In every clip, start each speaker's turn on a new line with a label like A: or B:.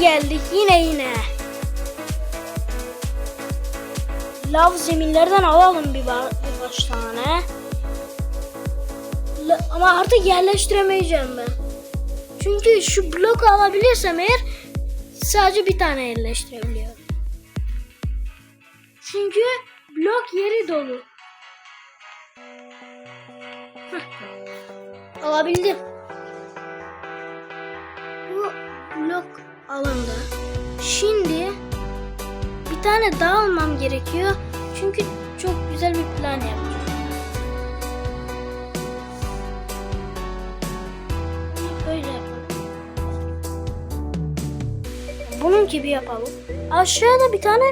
A: Geldik yine yine. Lav zeminlerden alalım bir ba- birkaç tane. La- ama artık yerleştiremeyeceğim ben. Çünkü şu bloku alabilirsem eğer sadece bir tane yerleştirebiliyorum. Çünkü blok yeri dolu. Alabildim. Bu blok alındı. Şimdi bir tane daha almam gerekiyor. Çünkü çok güzel bir plan yapacağım. Böyle yapalım. Bunun gibi yapalım. Aşağıda bir tane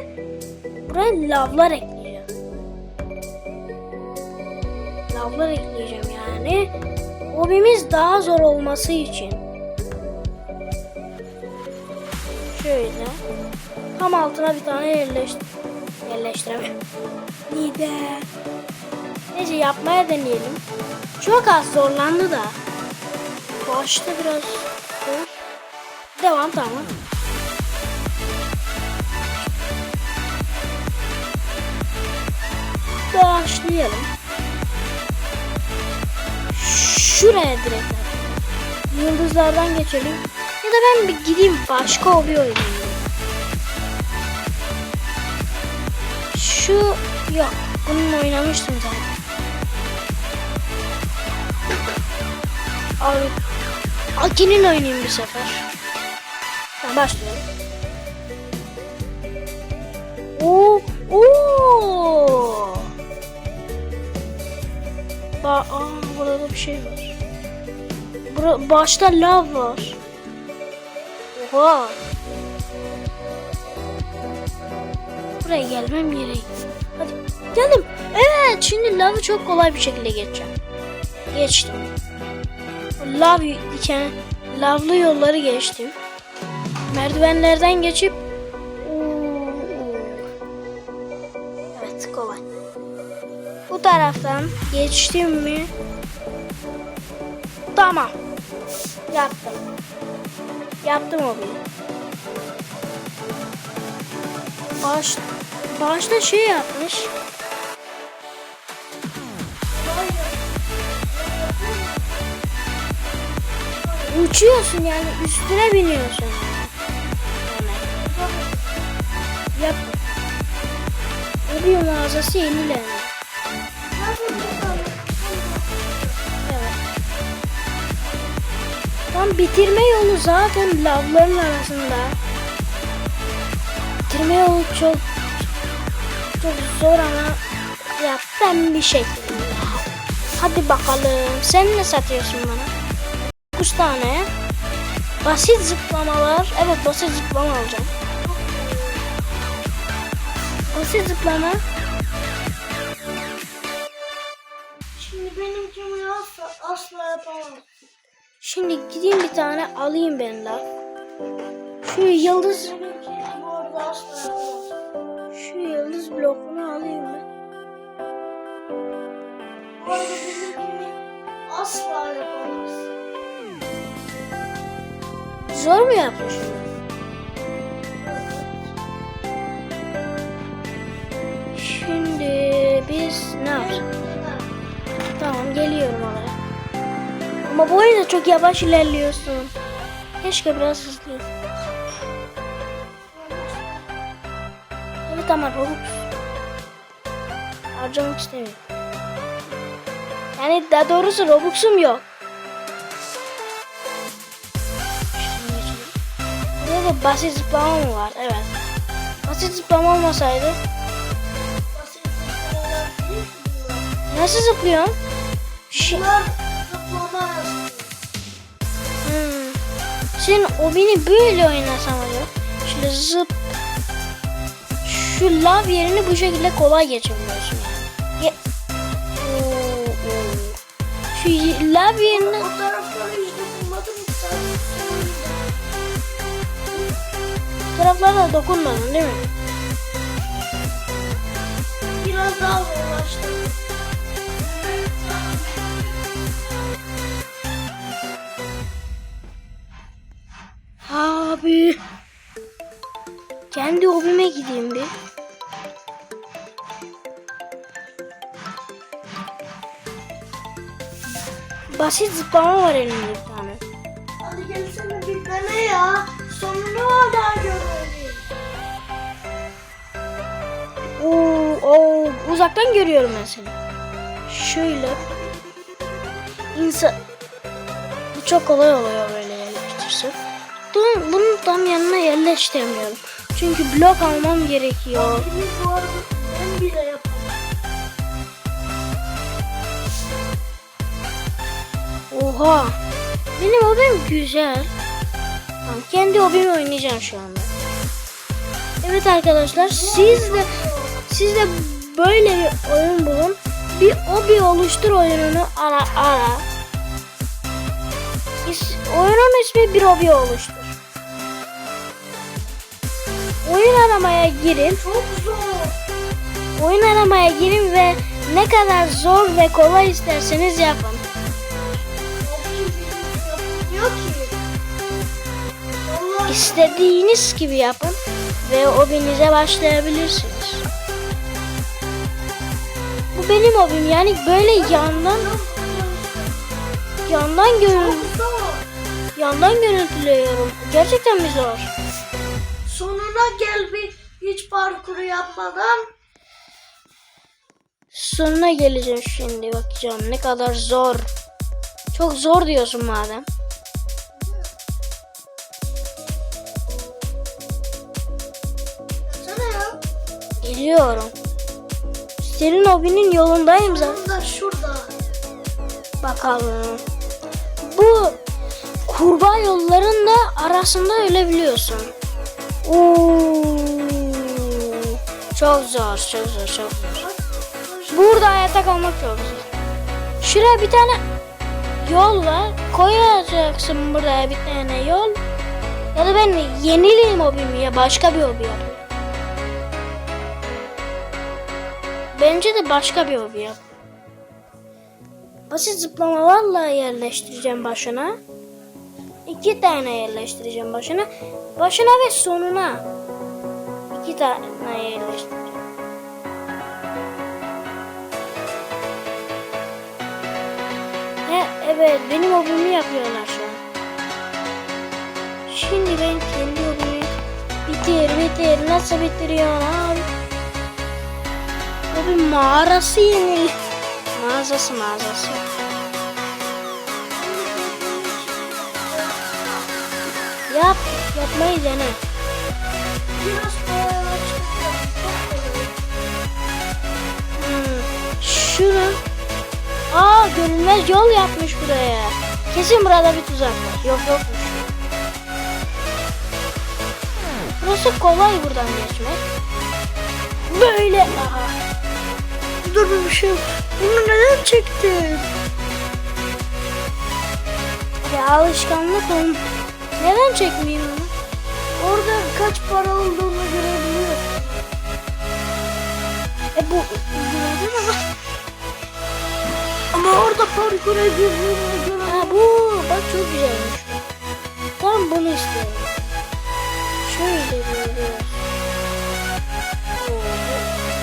A: buraya lavlar ekleyeceğim. Lavlar ekleyeceğim yani. Hobimiz daha zor olması için. Şöyle. Tam altına bir tane yerleştir yerleştiremem. Nide. Neyse yapmaya deneyelim. Çok az zorlandı da. Başta biraz zor. Devam tamam. Başlayalım. Şuraya direkt. Yıldızlardan geçelim. Ya da ben bir gideyim başka hobi oynayayım. Şu yok. Bununla oynamıştım zaten. Abi Aki'nin oynayayım bir sefer. Tamam başlayalım. Oo, oo. Ba Aa, burada bir şey var. Bura başta lav var. Oha. Buraya gelmem gerek. Hadi geldim. Evet şimdi lavı çok kolay bir şekilde geçeceğim. Geçtim. Lav diken, lavlı yolları geçtim. Merdivenlerden geçip Evet kolay. Bu taraftan geçtim mi? Tamam. Yaptım. Yaptım o bir. Baş, başta şey yapmış. Uçuyorsun yani üstüne biniyorsun. Yap. Ölüyor mağazası 50 Tam bitirme yolu zaten lavların arasında. Bitirme yolu çok çok zor ama yaptım bir şekilde. Hadi bakalım. Sen ne satıyorsun bana? 9 tane. Basit zıplamalar. Evet basit zıplama alacağım. Basit zıplama. Şimdi benimkini asla, asla yapamam. Şimdi gideyim bir tane alayım ben laf. Şu yıldız... Şu yıldız blokunu alayım ben. Asla yapamaz. Zor mu yapmış? Şimdi biz ne yapacağız? Tamam geliyorum oraya. Ama bu oyunda çok yavaş ilerliyorsun. Keşke biraz hızlı. Evet ama Robux. Harcamak istemiyorum. Yani daha doğrusu Robux'um yok. Burada da basit zıplama mı var? Evet. Basit zıplama olmasaydı. Nasıl zıplıyorsun? Şi- Sen o beni böyle oynasam acaba. Şöyle zıp. Şu lav yerini bu şekilde kolay geçebiliyorsun yani. Ye-. Şu lav yerini...
B: O tarafları.
A: Bu taraflara dokunmadın değil mi?
B: Biraz daha zorlaştı.
A: Abi Kendi hobime gideyim bir. Basit zıplama var elimde bir tane.
B: Hadi gelsene bir dene ya. Sonunu hala görmedim.
A: Oo, oo, uzaktan görüyorum ben seni. Şöyle. İnsan... Bu çok kolay oluyor böyle yerleştirse. Bunun, bunun tam yanına yerleştiremiyorum. Çünkü blok almam gerekiyor. Oha. Benim hobim güzel. Tamam, kendi hobimi oynayacağım şu anda. Evet arkadaşlar siz de siz de böyle bir oyun bulun. Bir hobi oluştur oyununu ara ara. Oyunun ismi bir hobi oluştur. Oyun aramaya girin.
B: Çok zor.
A: Oyun aramaya girin ve ne kadar zor ve kolay isterseniz yapın.
B: Yok ki.
A: İstediğiniz gibi yapın ve hobinize başlayabilirsiniz. Bu benim hobim yani böyle yandan yandan görün yandan görüntülüyorum. Gerçekten mi zor?
B: Sonuna gel bir hiç parkuru yapmadan.
A: Sonuna geleceğim şimdi bakacağım ne kadar zor. Çok zor diyorsun madem. Geliyorum. Senin hobinin yolundayım zaten.
B: Tam da şurada.
A: Bakalım. Bu kurbağa yolların da arasında ölebiliyorsun. Oo. Çok zor, çok zor, çok zor. Burada hayatta kalmak çok zor. Şuraya bir tane yol var. Koyacaksın buraya bir tane yol. Ya da ben yenileyim hobimi ya başka bir hobi yapayım. Bence de başka bir hobi yap. Basit zıplamalarla yerleştireceğim başına. İki tane yerleştireceğim başına. Başına ve sonuna. İki tane yerleştireceğim. He, evet benim hobimi yapıyorlar şu an. Şimdi ben kendi hobimi bitir bitir nasıl bitiriyorsun abi? Bu bir mağarası yenil. Mağazası mağazası. Yap, yapmayı dene.
B: Biraz.
A: Hmm. Şunu. Aa görünmez yol yapmış buraya. Kesin burada bir tuzak var. Yok yokmuş. Burası kolay buradan geçmek. Böyle. Aha. Dur bir şey. Bunu neden çektin? Ya alışkanlık olm. Neden çekmeyeyim onu?
B: Orada kaç para olduğunu görebiliyorsun.
A: E bu da var.
B: Ama orada parkura girdiğini göre.
A: Ha bu bak çok güzelmiş. Tam bunu istiyorum. Şöyle bu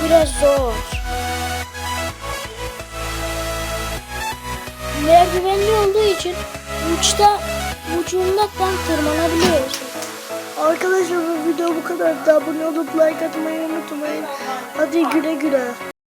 A: Biraz zor. Merdivenli olduğu için uçta ucunda tam tırmanabiliyorsun.
B: Arkadaşlar bu video bu kadar. Da abone olup like atmayı unutmayın. Hadi güle güle.